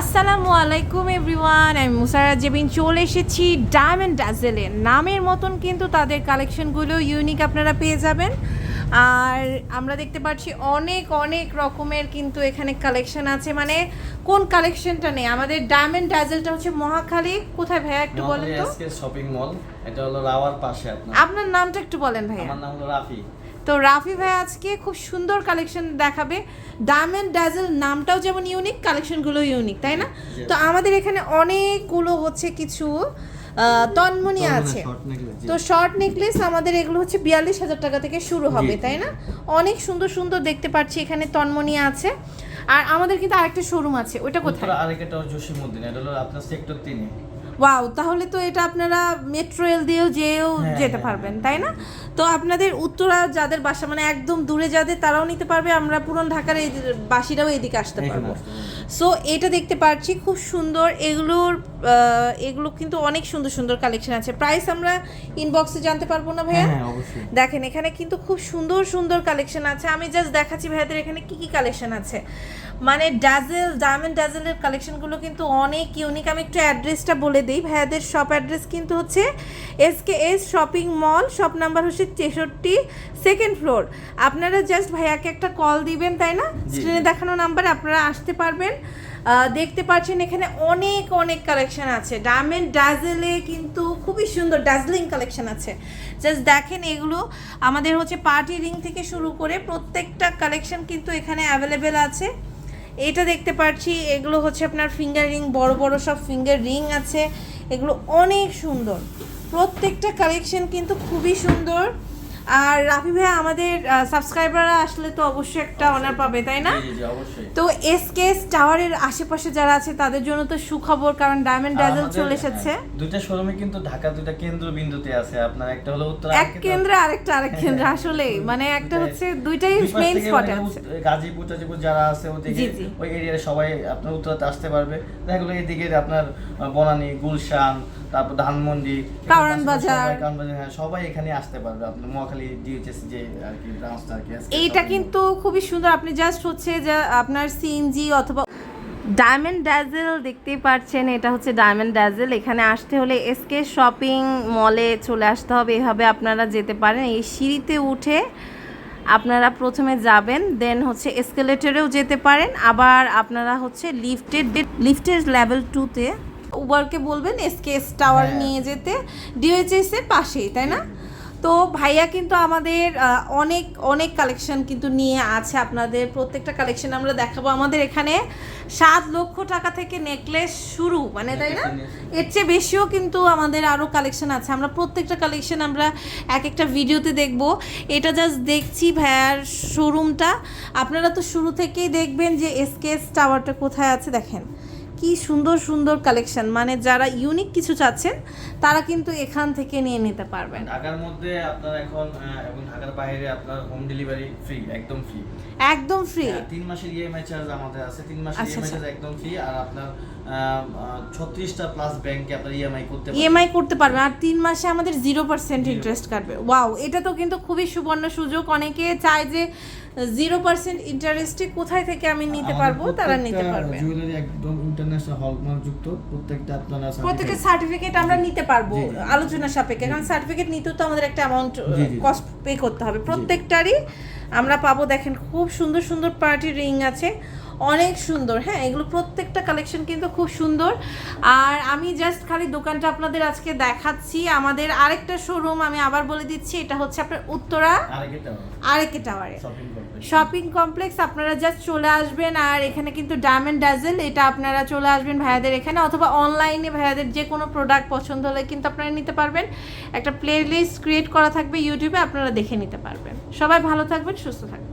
আসসালামু আলাইকুম এভরিওয়ান আমি মুসারা জেবিন। চলে এসেছি ডায়মন্ড ডাজেলে নামের মতন কিন্তু তাদের কালেকশনগুলো ইউনিক আপনারা পেয়ে যাবেন। আর আমরা দেখতে পাচ্ছি অনেক অনেক রকমের কিন্তু এখানে কালেকশন আছে। মানে কোন কালেকশনটা নেই? আমাদের ডায়মন্ড ডাজেলটা হচ্ছে মহাখালী। কোথায় ভাইয়া একটু বলেন তো? শপিং মল এটা হলো রাওয়ার পাশে আপনার। আপনার নামটা একটু বলেন ভাইয়া। আমার নাম হলো রাফি। তো রাফি ভাই আজকে খুব সুন্দর কালেকশন দেখাবে। ডায়মন্ড ডাজেল নামটাও যেমন ইউনিক কালেকশনগুলো ইউনিক তাই না? তো আমাদের এখানে অনেকগুলো হচ্ছে কিছু তন্মনি আছে। তো শর্ট নেকলেস আমাদের এগুলো হচ্ছে বিয়াল্লিশ হাজার টাকা থেকে শুরু হবে তাই না? অনেক সুন্দর সুন্দর দেখতে পাচ্ছি এখানে তন্মনি আছে। আর আমাদের কিন্তু আরেকটা শোরুম আছে ওইটা কোথায়? আরেকটা জসিমউদ্দিন এটা হলো আপনার সেক্টর তিনে। ওয়াও তাহলে তো এটা আপনারা মেট্রো রেল দিয়েও যেও হ্যাঁ, যেতে হ্যাঁ, পারবেন হ্যাঁ, তাই না? তো আপনাদের উত্তরা যাদের বাসা মানে একদম দূরে যাদের তারাও নিতে পারবে আমরা পুরন ঢাকার এই বাসিরাও এদিকে আসতে পারব। সো এটা দেখতে পাচ্ছি খুব সুন্দর এগুলোর এগুলো কিন্তু অনেক সুন্দর সুন্দর কালেকশন আছে। প্রাইস আমরা ইনবক্সে জানতে পারব না ভাইয়া? হ্যাঁ হ্যাঁ দেখেন এখানে কিন্তু খুব সুন্দর সুন্দর কালেকশন আছে। আমি জাস্ট দেখাচ্ছি ভাইয়াদের এখানে কি কি কালেকশন আছে। মানে ডাজেল ডায়মন্ড ডাজেলের কালেকশনগুলো কিন্তু অনেক ইউনিক আমি একটু অ্যাড্রেসটা বলে দিই ভাইয়াদের শপ অ্যাড্রেস কিন্তু হচ্ছে S K S shopping mall shop number হচ্ছে তেষট্টি সেকেন্ড ফ্লোর আপনারা জাস্ট ভাইয়াকে একটা কল দিবেন তাই না। স্ক্রিনে দেখানো নাম্বারে আপনারা আসতে পারবেন। দেখতে পাচ্ছেন এখানে অনেক অনেক কালেকশন আছে। ডায়মন্ড ডাজেলে কিন্তু খুবই সুন্দর ডাজলিং কালেকশন আছে। জাস্ট দেখেন এগুলো। আমাদের হচ্ছে পার্টি রিং থেকে শুরু করে প্রত্যেকটা কালেকশন কিন্তু এখানে অ্যাভেলেবেল আছে। এটা দেখতে পাচ্ছি এগুলো হচ্ছে আপনার ফিঙ্গার রিং বড় বড় সব ফিঙ্গার রিং আছে। এগুলো অনেক সুন্দর। প্রত্যেকটা কালেকশন কিন্তু খুবই সুন্দর। আর রাফি ভাই আমাদের সাবস্ক্রাইবাররা আসলে তো অবশ্যই একটা অনার পাবে তাই না? জি জি জি অবশ্যই। তো এসকেএস টাওয়ারের আশেপাশে যারা আছে তাদের জন্য তো সুখবর কারণ ডায়মন্ড ডাজেল চলে এসেছে। হ্যাঁ, দুইটা শোরুমে কিন্তু ঢাকা দুইটা কেন্দ্র বিন্দুতে আছে। আপনার একটা হলো উত্তরা এক কেন্দ্রে আরেকটা আরেক কেন্দ্রে আসলে মানে একটা হচ্ছে দুইটাই মেইন স্পটে মানে আছে। গাজীপুর টাজীপুর যারা আছে ওদিকে। ওই এরিয়ার সবাই আপনার উত্তরাতে আসতে পারবে। দেখা গেলো এদিকে আপনার বনানী গুলশান তারপর ধানমন্ডি কারওয়ান বাজার। সবাই বাজার হ্যাঁ সবাই এখানে আসতে পারবে। আপনার মহাখালী ডিএইচএস যে আর কি ব্রাঞ্চটা আর কি এইটা কিন্তু খুবই সুন্দর। আপনি জাস্ট হচ্ছে যে আপনার সিএনজি অথবা ডায়মন্ড ড্যাজেল দেখতেই পাচ্ছেন এটা হচ্ছে ডায়মন্ড ড্যাজেল এখানে আসতে হলে এসকে শপিং মলে চলে আসতে হবে এভাবে আপনারা যেতে পারেন। এই সিঁড়িতে উঠে আপনারা প্রথমে যাবেন দেন হচ্ছে এসকেলেটরেও যেতে পারেন। আবার আপনারা হচ্ছে লিফটের লিফটের লেভেল টুতে উবারকে বলবেন এসকেএস টাওয়ার হ্যাঁ। নিয়ে যেতে। ডিওএইচএস এর পাশেই তাই না? তো ভাইয়া কিন্তু আমাদের অনেক অনেক কালেকশন কিন্তু নিয়ে আছে আপনাদের। প্রত্যেকটা কালেকশন আমরা দেখাবো। আমাদের এখানে সাত লক্ষ টাকা থেকে নেকলেস শুরু মানে তাই না? এর চেয়ে বেশিও কিন্তু আমাদের আরও কালেকশন আছে। আমরা প্রত্যেকটা কালেকশন আমরা এক একটা ভিডিওতে দেখব। এটা জাস্ট দেখছি ভাইয়ার শোরুমটা আপনারা তো শুরু থেকেই দেখবেন যে এসকেএস টাওয়ারটা কোথায় আছে দেখেন। কি সুন্দর সুন্দর কালেকশন মানে যারা ইউনিক কিছু চাচ্ছেন তারা কিন্তু এখান থেকে নিয়ে নিতে পারবেন। ঢাকার মধ্যে আপনার এখন এবং ঢাকার বাইরে আপনার হোম ডেলিভারি ফ্রি একদম ফ্রি একদম ফ্রি তিন মাসের ইএমআই চার্জ আমাদের আছে। তিন মাসের আচ্ছা, ইএমআই আচ্ছা। চার্জ একদম ফ্রি আর আপনার ছত্রিশটা প্লাস ব্যাংকে আপনার ইএমআই করতে ইএমআই করতে পারবেন আর তিন মাসে আমাদের জিরো পার্সেন্ট ইন্টারেস্ট কাটবে। ওয়াও এটা তো কিন্তু খুবই সুবর্ণ সুযোগ। অনেকে চায় যে জিরো পার্সেন্ট ইন্টারেস্টে কোথায় থেকে আমি নিতে পারব তারা নিতে পারবে। জুয়েলারি একদম ইন্টারন্যাশনাল হলমার্ক যুক্ত প্রত্যেকটা আপনারা প্রত্যেকের সার্টিফিকেট আমরা নিতে পারব। আলোচনা সাপেক্ষে কারণ সার্টিফিকেট নিতেও তো আমাদের একটা অ্যামাউন্ট। কস্ট পে করতে হবে। প্রত্যেকটারই আমরা পাবো দেখেন খুব সুন্দর সুন্দর পার্টি রিং আছে। অনেক সুন্দর। হ্যাঁ এগুলো প্রত্যেকটা কালেকশন কিন্তু খুব সুন্দর। আর আমি জাস্ট খালি দোকানটা আপনাদের আজকে দেখাচ্ছি। আমাদের আরেকটা শোরুম আমি আবার বলে দিচ্ছি এটা হচ্ছে আপনার উত্তরা আরেকে টাওয়ারে শপিং কমপ্লেক্স শপিং কমপ্লেক্স আপনারা জাস্ট চলে আসবেন আর এখানে কিন্তু ডায়মন্ড ডাজেল এটা আপনারা চলে আসবেন ভাইয়াদের এখানে অথবা অনলাইনে ভাইয়াদের যে কোনো প্রোডাক্ট পছন্দ হলে কিন্তু আপনারা নিতে পারবেন। একটা প্লে লিস্ট ক্রিয়েট করা থাকবে ইউটিউবে আপনারা দেখে নিতে পারবেন। সবাই ভালো থাকবেন সুস্থ থাকবেন।